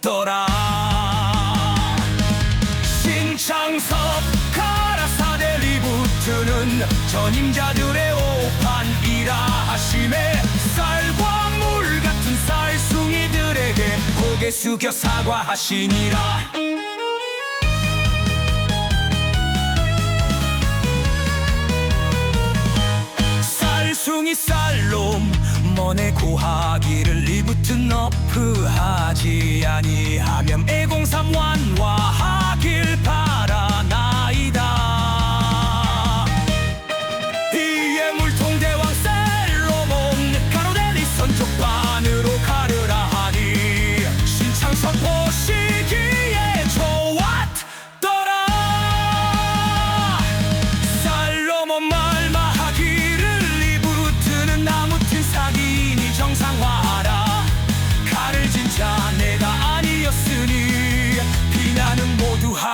같더라. 신창섭 카라사대 리부트는 전임자들의 오판이라 하심에 쌀과 물 같은 쌀숭이들에게 고개 숙여 사과하시니라. 먼에 고하기를 리부트 너프하지 아니하면 애공삼 완화하길 바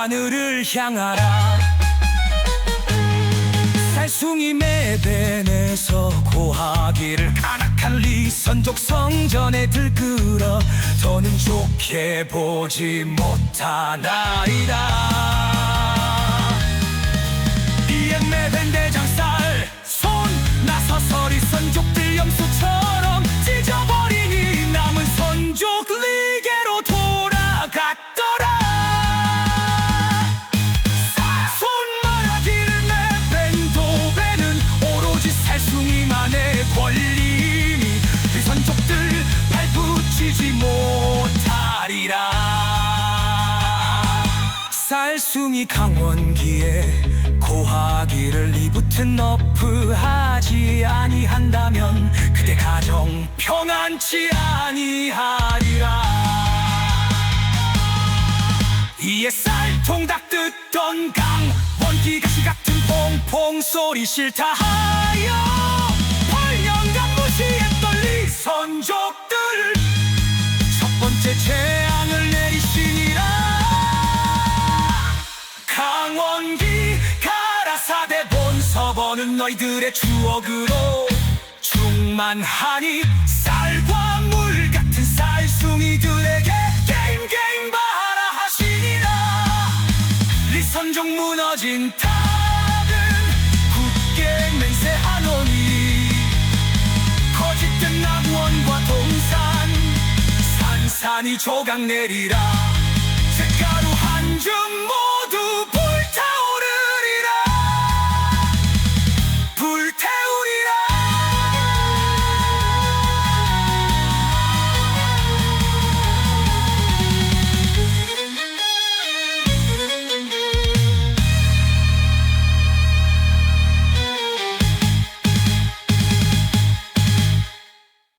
하늘을 향하라. 살숭이 매벤에서 고하기를 가락한 리선족 성전에 들끓어 더는 좋게 보지 못하나이다. 이에 매벤 대장살 손 나서 서 리 선족들 염소처럼 살숭이 강원기에 고하기를 리부튼 너프 하지 아니한다면 그대 가정 평안치 아니하리라. 이에 쌀통 닦듯던 강 원기 가시 같은 퐁퐁 소리 싫다 하여 8년간 무시했던 리 선족 본서버는 너희들의 추억으로 충만하니 쌀과 물 같은 쌀숭이들에게 게임 게임 바라 하시니라. 리선종 무너진 탑은 굳게 맹세하노니 거짓된 낙원과 동산 산산이 조각 내리라